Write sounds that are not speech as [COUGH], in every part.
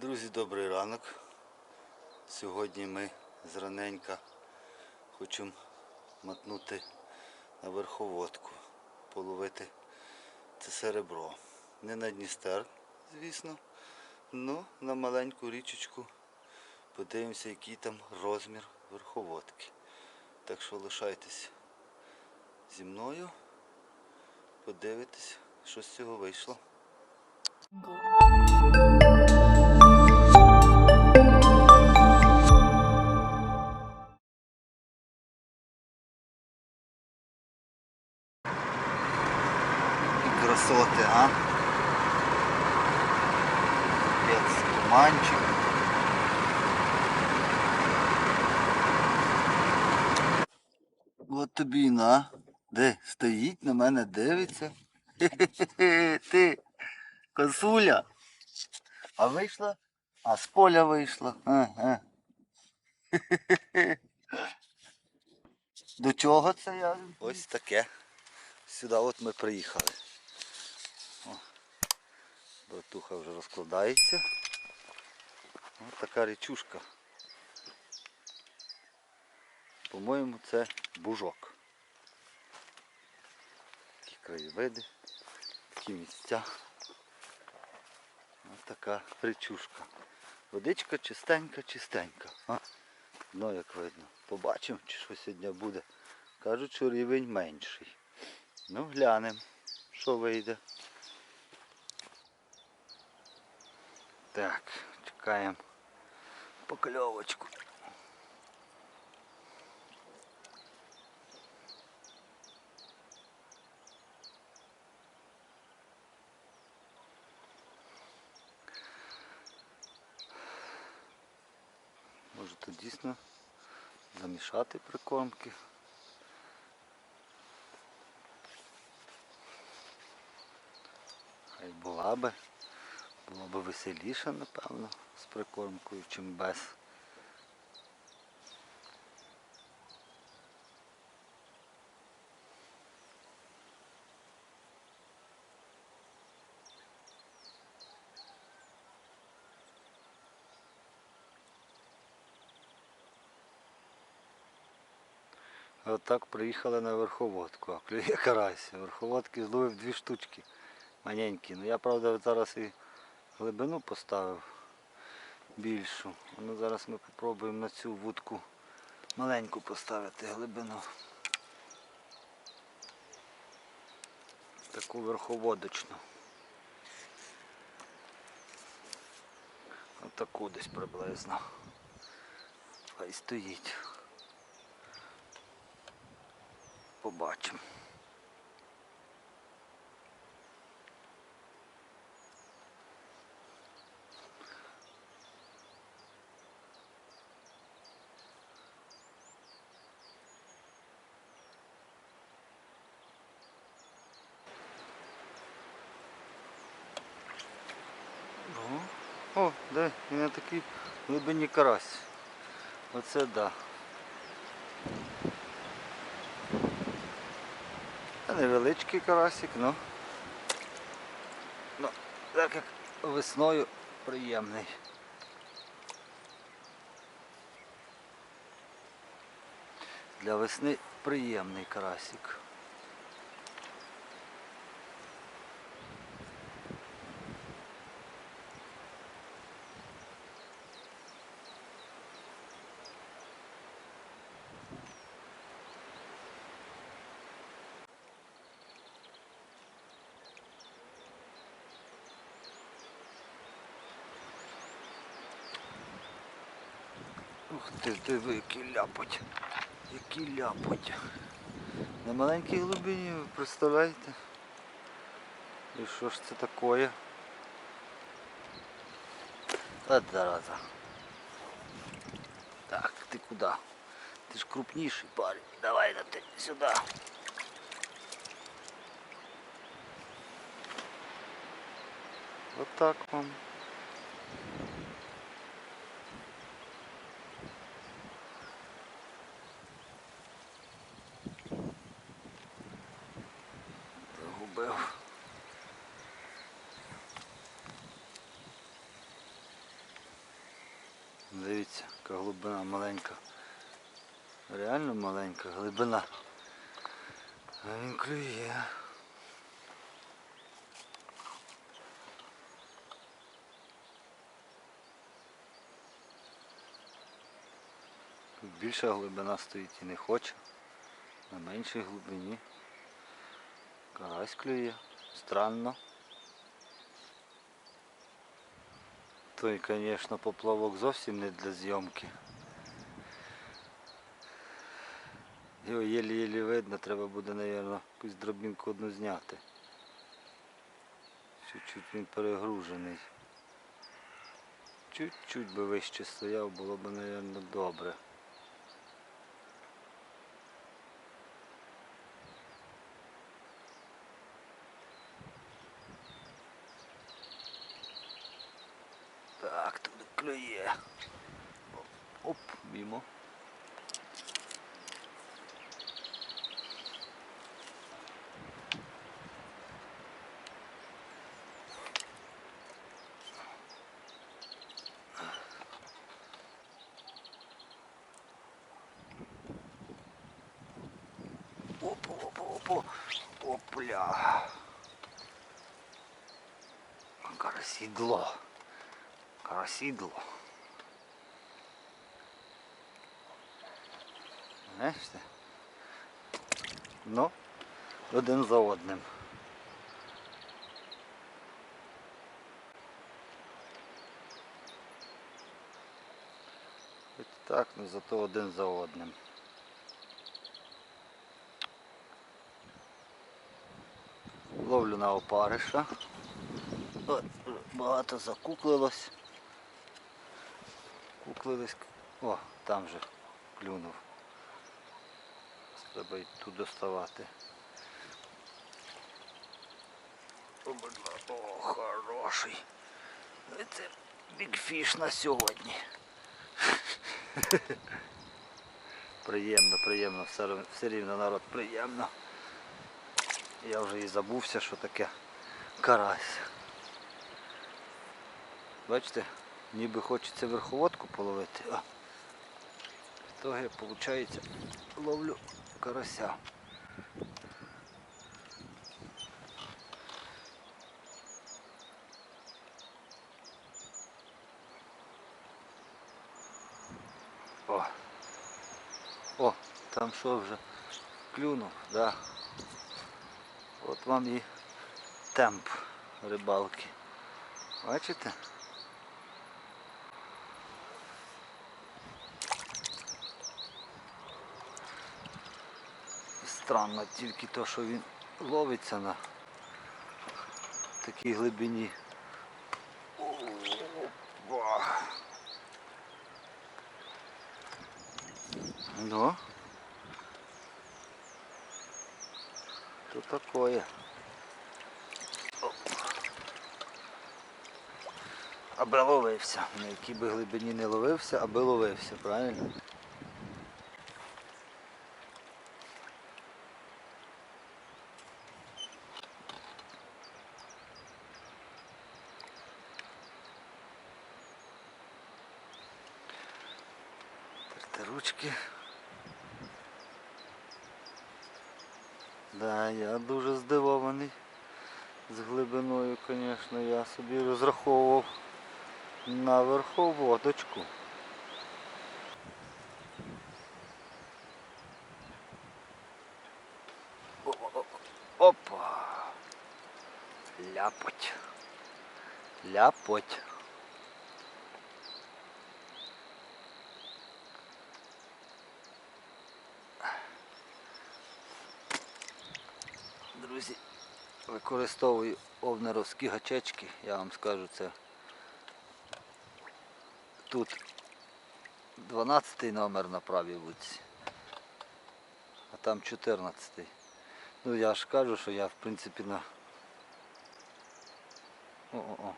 Друзі, добрий ранок. Сьогодні ми зраненька хочемо мотнути на верховодку, половити це серебро. Не на Дністер, звісно, але на маленьку річечку. Подивимося, який там розмір верховодки. Так що лишайтесь зі мною, подивитесь, що з цього вийшло. Красоти, а? Капець, туманчик. От тобі і на. Де стоїть, на мене дивиться. Хе-хе-хе, [LAUGHS] ти, косуля. А вийшла? А з поля вийшла. Ага. [LAUGHS] До чого це я? Ось таке. Сюди от ми приїхали. О, братуха вже розкладається. Ось така річушка. По-моєму, це бужок. Такі краєвиди, такі місця. Ось така річушка. Водичка чистенька, чистенька. Ну, як видно. Побачимо, чи що сьогодні буде. Кажуть, що рівень менший. Ну, глянемо, що вийде. Так, чекаємо покльовочку. Може тут дійсно замішати прикормки. Хай була би. Було б веселіше, напевно, з прикормкою, чим без. Отак приїхали на верховодку, а клює карась. Верховодки зловив дві штучки маленькі. Ну я правда зараз і глибину поставив більшу. Ну зараз ми спробуємо на цю вудку маленьку поставити глибину. Таку верховодочну. Отаку десь приблизно. Хай стоїть. Побачимо. О, де, і на такій глибині карась. Оце да. Невеличкий карасик, ну. Ну, так як весною приємний. Для весни приємний карасик. Ти, диви, який ляпоть. Який ляпоть. На маленькій глибині, ви представляєте? І що ж це таке? От зараза. Так, ти куди? Ти ж крупніший парень. Давай на ти сюди. От так вам. Загубив. Дивіться, яка глибина маленька. Реально маленька глибина. А він клює. Тут більша глибина стоїть і не хоче. На меншій глибині. Карась клює. Странно. Той, звісно, поплавок зовсім не для зйомки. Його єлі-єлі видно, треба буде, мабуть, якусь дробінку одну зняти. Чуть-чуть він перегружений. Чуть-чуть би вище стояв, було б, мабуть, добре. Так, тут клює. Оп, мімо. Оп, оп, опля. Карасідло. Карасідло. Знаєш це? Ну, один за одним. Хоч так, ну зато один за одним. Ловлю на опариша. От, багато закуклилось. Куклились. О, там же клюнув. Треба й тут доставати. О, хороший. Це бігфіш на сьогодні. [LAUGHS] Приємно, приємно, все, все рівно народ приємно. Я вже і забувся, що таке карась. Бачите, ніби хочеться верховодку половити, а в ітогі, виходить, ловлю карася. О, о, там що вже клюнув, да. От вам і темп рибалки. Бачите? Странно тільки то, що він ловиться на такій глибині. Опа. Ну. То такое. Аби ловився. На якій би глибині не ловився, аби ловився, правильно? Терти ручки. Да, я дуже здивований з глибиною, звісно, я собі розраховував на верховодочку. О-о-о. Опа! Ляпоть. Ляпоть. Друзі, використовую овнеровські гачечки, я вам скажу це. Тут 12 номер на правій вудці, а там 14. Ну я ж кажу, що я в принципі на... О-о-о.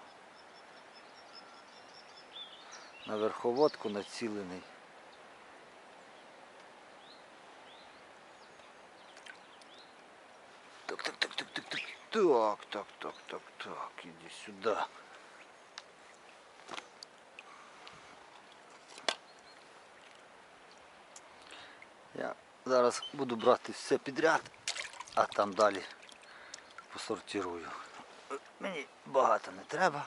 На верховодку націлений. Так, так, так, так, так, так, так, так, иди сюда. Я зараз буду брати все підряд, а там далі посортирую. Мені багато не треба.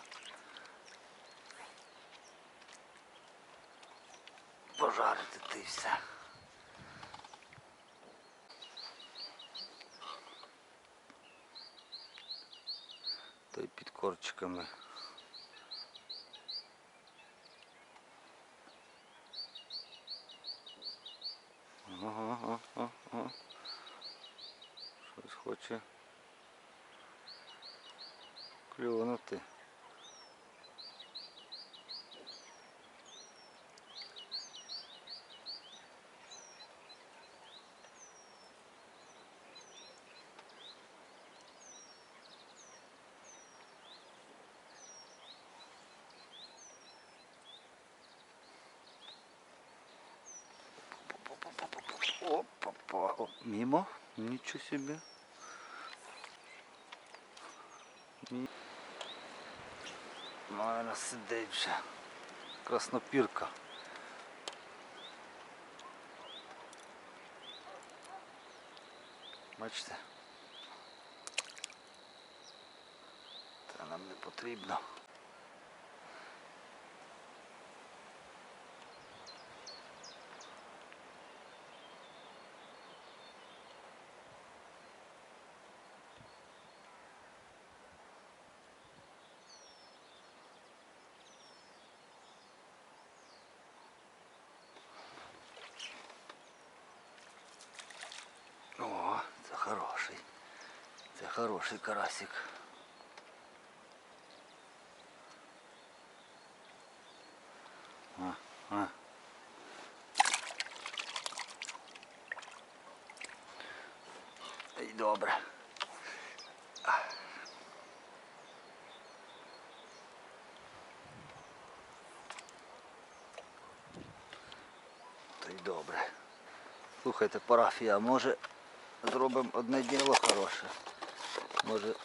Пожарити ти все. Все. й під корчиками. Ага, ага, ага. Щось хоче клюнути. О, Мимо? Нічого собі. Ні. Наверно, сидить вже. Краснопірка. Бачите? Це нам не потрібно. хороший карасик. А, а. І добре. То й добре. Слухайте, парафія, а може зробимо одне діло хороше. Може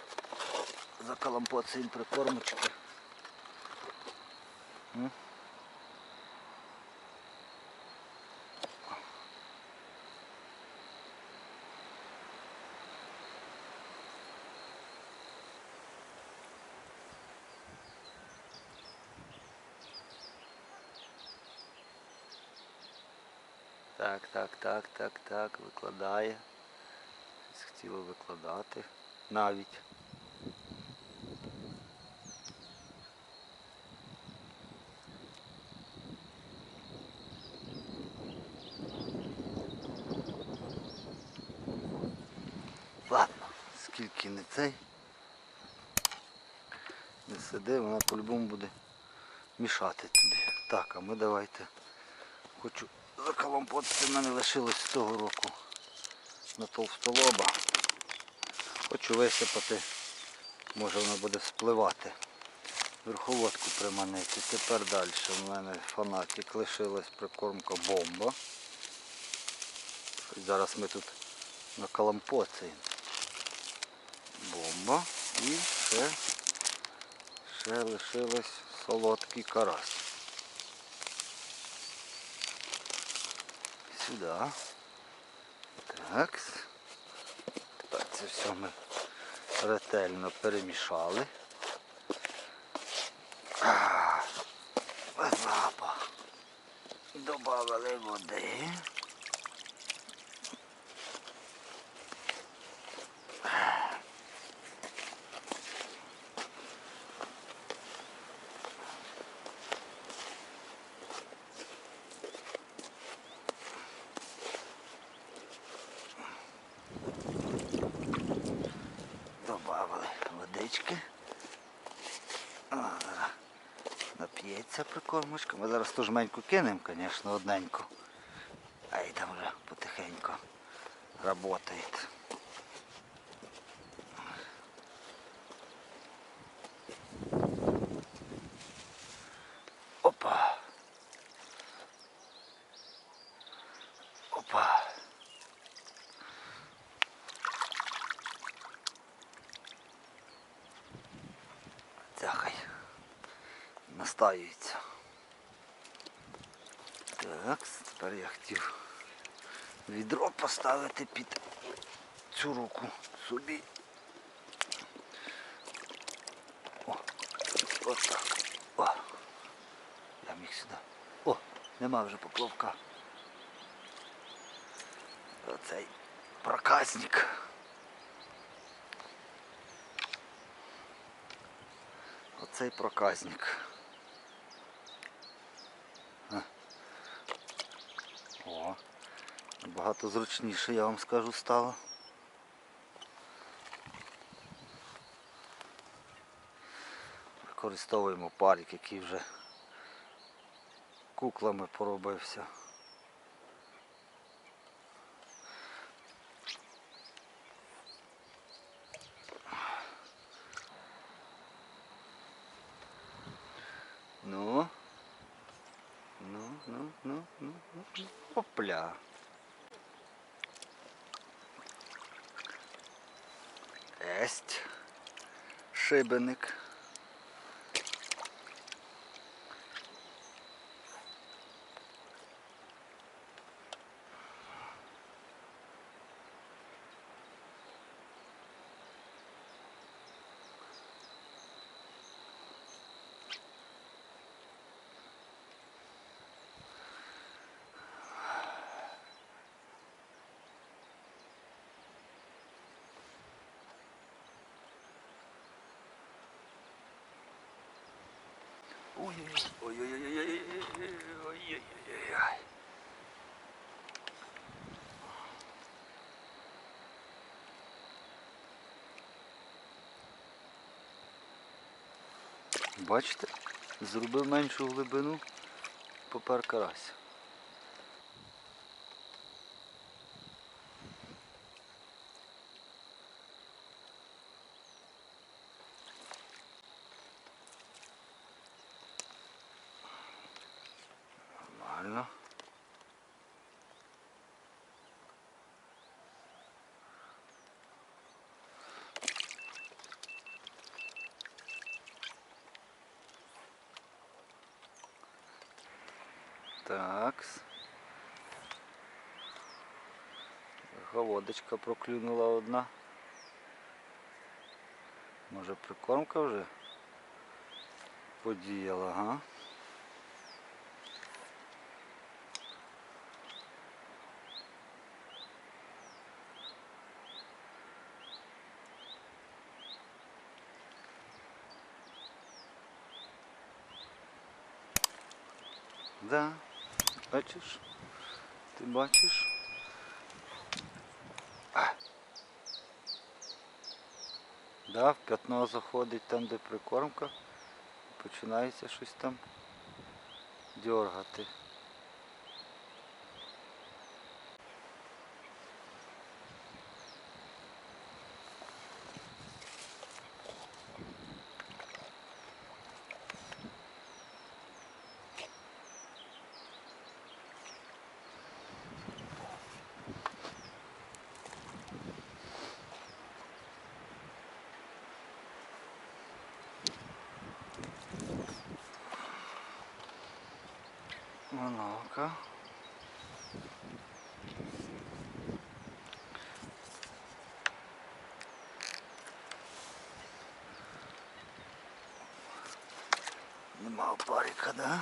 закалампоцеємо прикормочки. Так, так, так, так, так, викладає. Хотіло викладати навіть. Ладно, скільки не цей. Не сиди, вона по-любому буде мішати тобі. Так, а ми давайте. Хочу закалампотити, в мене лишилось з того року на товстолоба. Хочу висипати, може воно буде вспливати. Верховодку приманити. Тепер далі в мене фанатик лишилась прикормка бомба. Зараз ми тут накалампоцаємо. Бомба і ще, ще лишилось солодкий карась. Сюди. Так. Тепер це все ми ретельно перемішали. Запах. Добавили води. Добавили водички. О, зараз Нап'ється Ми зараз ту жменьку кинемо, звісно, одненьку. А й там вже потихеньку працює. Опа. Опа. Ця хай настаюється. Так, тепер я хотів відро поставити під цю руку собі. О, отак. О. Я міг сюди. О, нема вже поплавка. Оцей проказник. Оцей проказник. А. О, набагато зручніше, я вам скажу, стало. Використовуємо парік, який вже куклами поробився. Ну. Ну, ну, ну, ну, ну, ну. Опля. Есть. Шибеник. Ой-ой-ой. Бачите, зробив меншу глибину, попер карась. Такс. Голодочка проклюнула одна. Може прикормка вже подіяла, га? Да, бачиш? Ти бачиш? Да, в п'ятно заходить там, де прикормка, починається щось там дергати. Ну-ка. Нема опарика, да?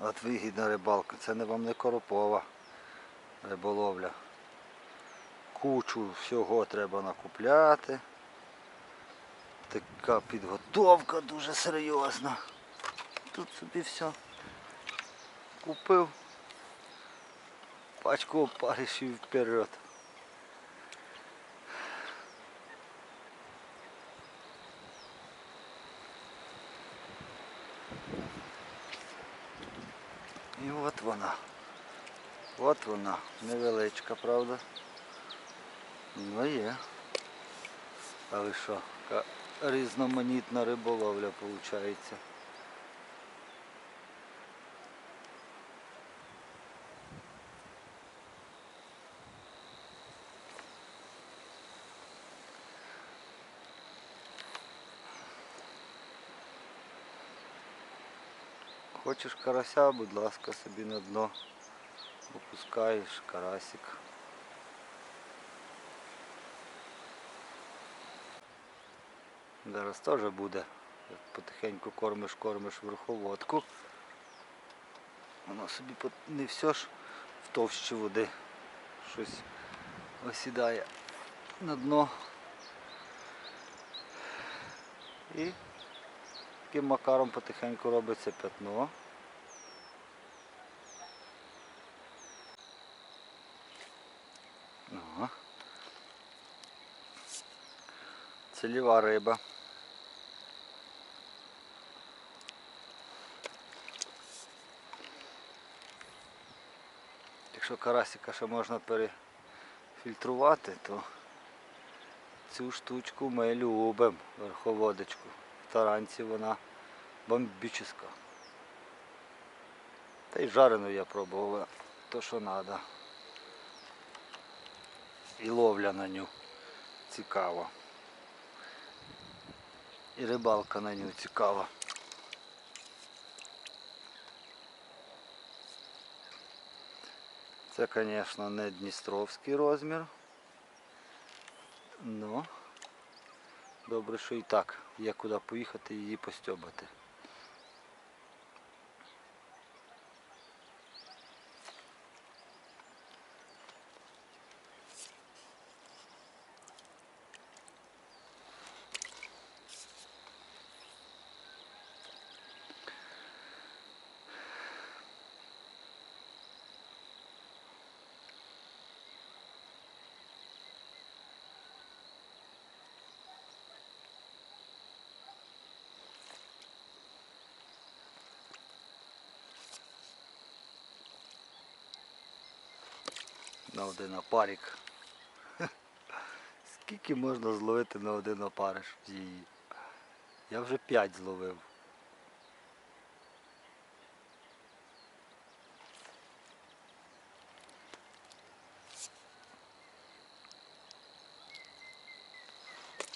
От вигідна рибалка. Це не вам не коропова риболовля. Кучу всього треба накупляти. Така підготовка дуже серйозна. Тут собі все купив. Пачку опаришів вперед. І от вона. От вона. Невеличка, правда? Ну є. Але що, така різноманітна риболовля виходить. Хочеш карася, будь ласка, собі на дно опускаєш карасик. Зараз теж буде. Потихеньку кормиш, кормиш верховодку. Воно собі не все ж в товщі води. Щось осідає на дно. І таким макаром потихеньку робиться пятно. Ага. Цільова риба. Якщо карасика ще можна перефільтрувати, то цю штучку ми любимо, верховодочку. В таранці вона бомбічна. Та й жарену я пробував, то що треба. І ловля на ню цікава. І рибалка на ню цікава. Це, звісно, не Дністровський розмір. Ну, добре, що і так є куди поїхати і її постьобати. На один опарик. [LAUGHS] Скільки можна зловити на один опариш її? Я вже п'ять зловив.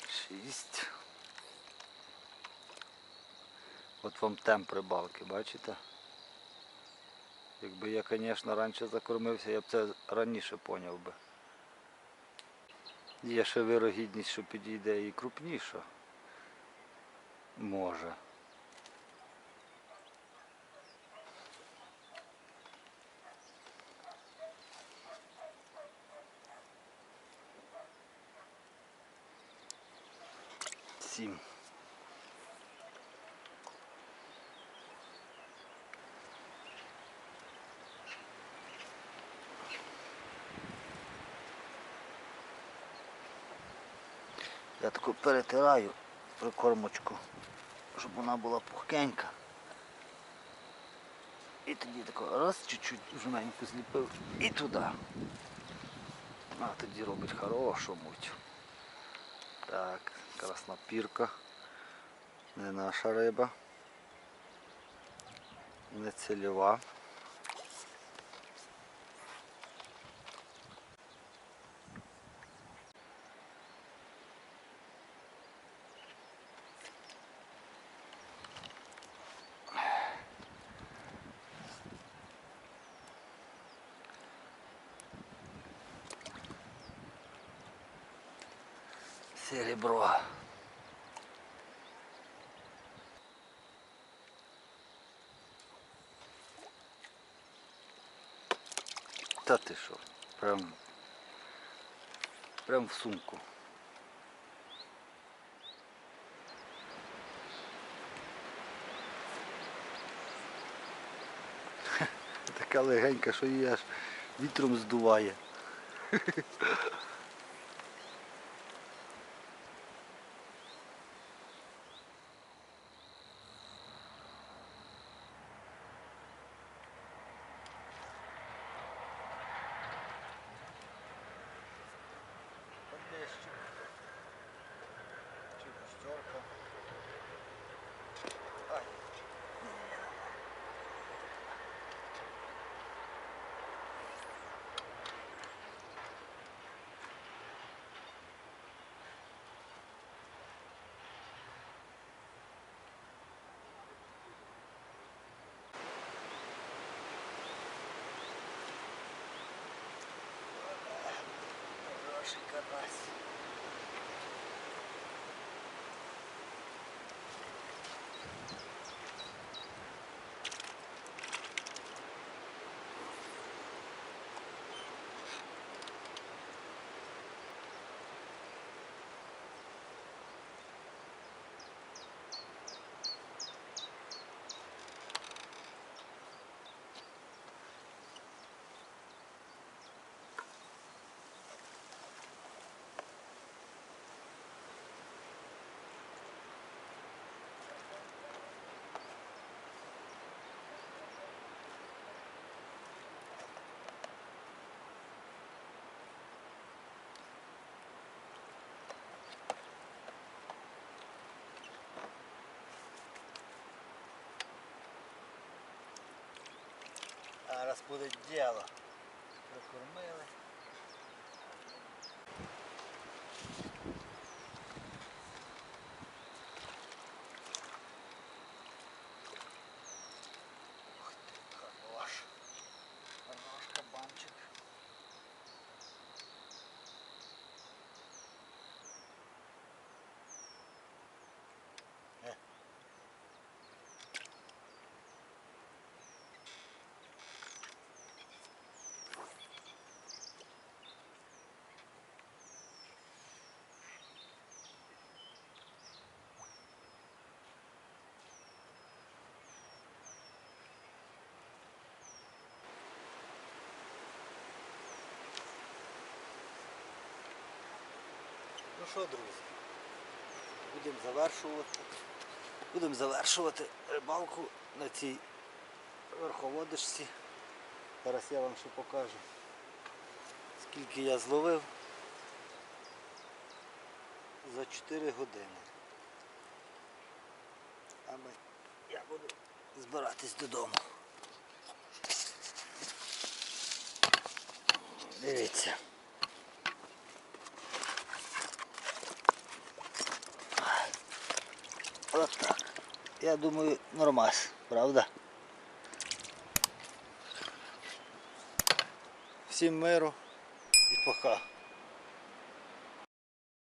Шість. От вам темп рибалки, бачите? Якби я, звісно, раніше закормився, я б це раніше поняв би. Є ще вирогідність, що підійде і крупніша. Може. Сім. Я таку перетираю прикормочку, щоб вона була пухкенька. І тоді тако раз чуть-чуть жменьку зліпив і туди. А тоді робить хорошу муть. Так, краснопірка. Не наша риба. Не цільова. Серебро. Та ти що? Прям, прям в сумку. [LAUGHS] Така легенька, що її аж вітром здуває. [LAUGHS] Хороший карась. Зараз буде діло. Що, друзі, будемо завершувати. Будемо завершувати рибалку на цій верховодишці. Зараз я вам ще покажу, скільки я зловив за 4 години. А ми, я буду збиратись додому. Дивіться. От так. Я думаю, нормас, правда? Всім миру і пока.